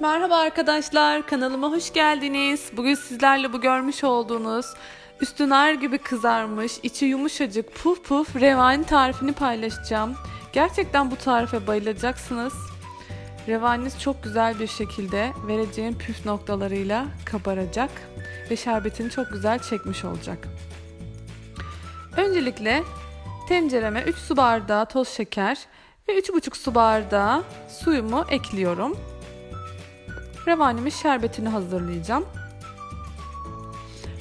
Merhaba arkadaşlar, kanalıma hoş geldiniz. Bugün sizlerle bu görmüş olduğunuz üstü nar gibi kızarmış, içi yumuşacık puf puf revani tarifini paylaşacağım. Gerçekten bu tarife bayılacaksınız. Revaniniz çok güzel bir şekilde vereceğim püf noktalarıyla kabaracak ve şerbetini çok güzel çekmiş olacak. Öncelikle tencereme 3 su bardağı toz şeker ve 3,5 su bardağı suyumu ekliyorum. Revanimin şerbetini hazırlayacağım.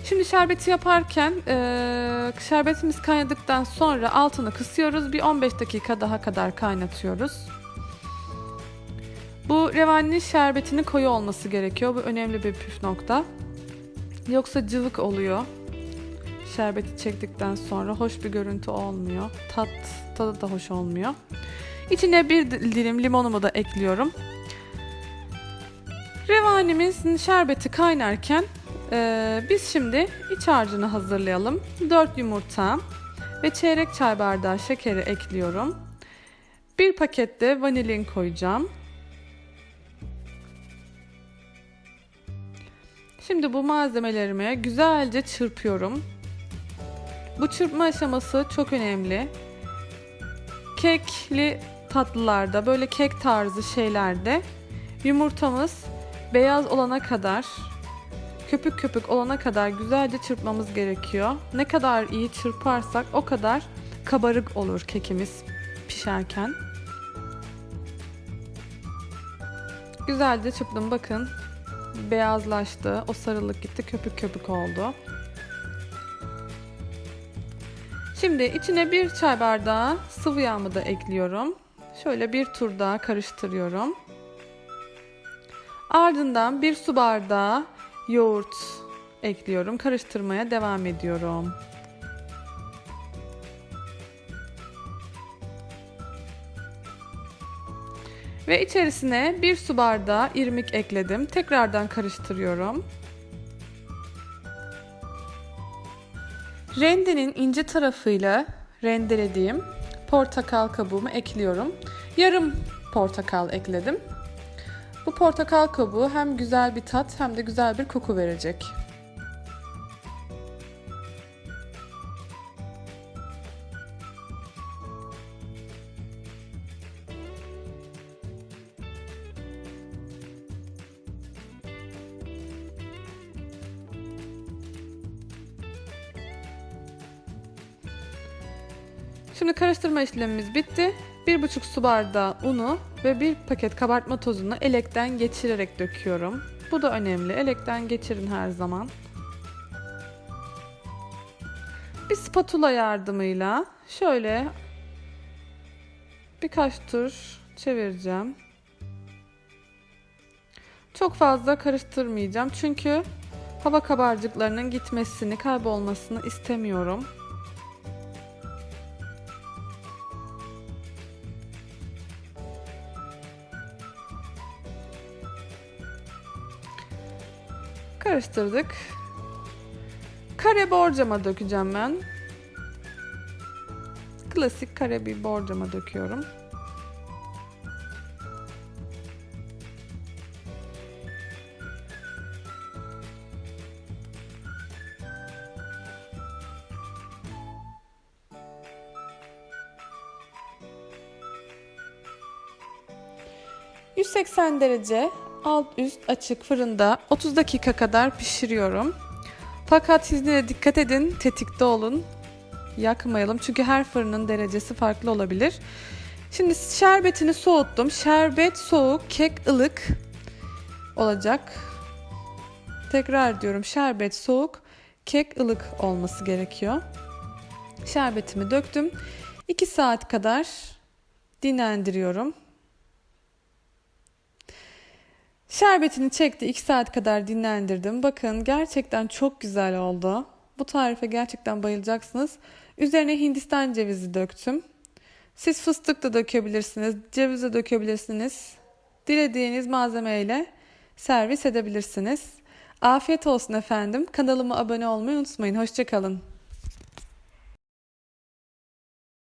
Şimdi şerbeti yaparken eee, şerbetimiz kaynadıktan sonra altını kısıyoruz. Bir 15 dakika daha kadar kaynatıyoruz. Bu revaninin şerbetinin koyu olması gerekiyor. Bu önemli bir püf nokta. Yoksa cıvık oluyor. Şerbeti çektikten sonra hoş bir görüntü olmuyor. Tat tadı da hoş olmuyor. İçine bir dilim limonumu da ekliyorum. Revanimizin şerbeti kaynarken e, biz şimdi iç harcını hazırlayalım. 4 yumurta ve çeyrek çay bardağı şekeri ekliyorum. Bir pakette vanilin koyacağım. Şimdi bu malzemelerimi güzelce çırpıyorum. Bu çırpma aşaması çok önemli. Kekli tatlılarda, böyle kek tarzı şeylerde yumurtamız beyaz olana kadar, köpük köpük olana kadar güzelce çırpmamız gerekiyor. Ne kadar iyi çırparsak o kadar kabarık olur kekimiz pişerken. Güzelce çırptım bakın. Beyazlaştı. O sarılık gitti. Köpük köpük oldu. Şimdi içine bir çay bardağı sıvı yağımı da ekliyorum. Şöyle bir tur daha karıştırıyorum. Ardından bir su bardağı yoğurt ekliyorum. Karıştırmaya devam ediyorum. Ve içerisine bir su bardağı irmik ekledim. Tekrardan karıştırıyorum. Rendenin ince tarafıyla rendelediğim portakal kabuğumu ekliyorum. Yarım portakal ekledim. Bu portakal kabuğu hem güzel bir tat hem de güzel bir koku verecek. Şimdi karıştırma işlemimiz bitti. 1,5 su bardağı unu ve bir paket kabartma tozunu elekten geçirerek döküyorum. Bu da önemli. Elekten geçirin her zaman. Bir spatula yardımıyla şöyle birkaç tur çevireceğim. Çok fazla karıştırmayacağım çünkü hava kabarcıklarının gitmesini, kaybolmasını istemiyorum. Karıştırdık. Kare borcama dökeceğim ben. Klasik kare bir borcama döküyorum. ...180 derece alt üst açık fırında 30 dakika kadar pişiriyorum. Fakat siz de dikkat edin, tetikte olun. Yakmayalım çünkü her fırının derecesi farklı olabilir. Şimdi şerbetini soğuttum. Şerbet soğuk, kek ılık olacak. Tekrar diyorum şerbet soğuk, kek ılık olması gerekiyor. Şerbetimi döktüm. 2 saat kadar dinlendiriyorum. Şerbetini çekti. 2 saat kadar dinlendirdim. Bakın gerçekten çok güzel oldu. Bu tarife gerçekten bayılacaksınız. Üzerine Hindistan cevizi döktüm. Siz fıstık da dökebilirsiniz. Ceviz de dökebilirsiniz. Dilediğiniz malzemeyle servis edebilirsiniz. Afiyet olsun efendim. Kanalıma abone olmayı unutmayın. Hoşçakalın.